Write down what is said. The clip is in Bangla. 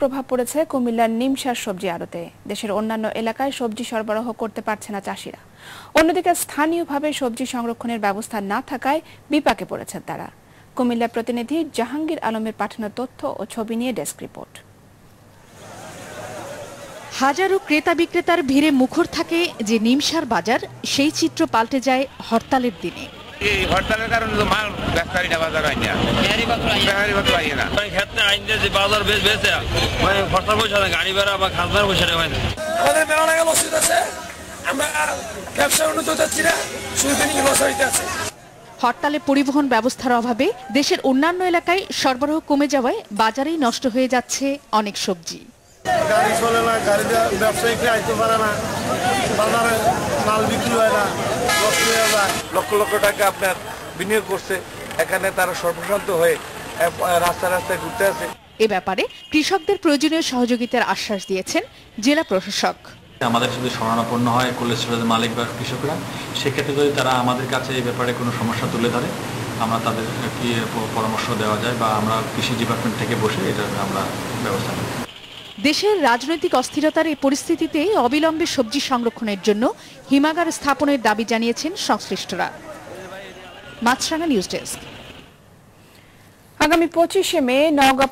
প্রভাব পড়েছে কুমিল্লার নিমসার সবজি আড়তে। দেশের অন্যান্য এলাকায় সবজি সরবরাহ করতে পারছে না চাষিরা। অন্যদিকে স্থানীয়ভাবে সবজি সংরক্ষণের ব্যবস্থা না থাকায় বিপাকে পড়েছেন তারা। কুমিল্লা প্রতিনিধি জাহাঙ্গীর আলমের পাঠানো তথ্য ও ছবি নিয়ে ডেস্ক রিপোর্ট। হাজারো ক্রেতা বিক্রেতার ভিড়ে মুখর থাকে যে নিমসার বাজার, সেই চিত্র পাল্টে যায় হরতালের দিনে। এই হরতালের কারণে তো মাল ব্যবসায়ী না বাজার হয় না। বেহারি পত্র আইয়ে না। ক্ষেত্রে আইন যে বাজার বেশ বেঁচে। মানে খরচা পয়সা না গাড়ি ভাড়া বা খাজনার পয়সা মানে আমাদের মেলা আছে। আমরা ব্যবসা উন্নত যাচ্ছি না শুধু তিনি লস হইতে আছে। হরতালে পরিবহন ব্যবস্থার অভাবে দেশের অন্যান্য এলাকায় সরবরাহ কমে যাওয়ায় বাজারেই নষ্ট হয়ে যাচ্ছে অনেক সবজি। গাড়ি চলে না গাড়ি ব্যবসায়ীকে আইতে পারে না। বাজারে মাল বিক্রি হয় না। লক্ষ লক্ষ টাকা আপনার বিনিয়োগ করছে। এখানে তারা সর্বশান্ত হয়ে আহ, রাস্তায় রাস্তায় ঘুরতে আছে। এ ব্যাপারে কৃষকদের প্রয়োজনীয় সহযোগিতার আশ্বাস দিয়েছেন জেলা প্রশাসক। আমাদের যদি শরণাপন্ন হয় স্টোরেজের মালিক বা কৃষকরা। সেক্ষেত্রে যদি তারা আমাদের কাছে এই ব্যাপারে কোনো সমস্যা তুলে ধরে আমরা তাদের কি পরামর্শ দেওয়া যায় বা আমরা কৃষি ডিপার্টমেন্ট থেকে বসে এটা আমরা ব্যবস্থা নেব। দেশের রাজনৈতিক অস্থিরতার এই পরিস্থিতিতে অবিলম্বে সবজি সংরক্ষণের জন্য হিমাগার স্থাপনের দাবি জানিয়েছেন সংশ্লিষ্টরা। Maasranga news desk. আগামী পঁচিশে মে নওগাঁ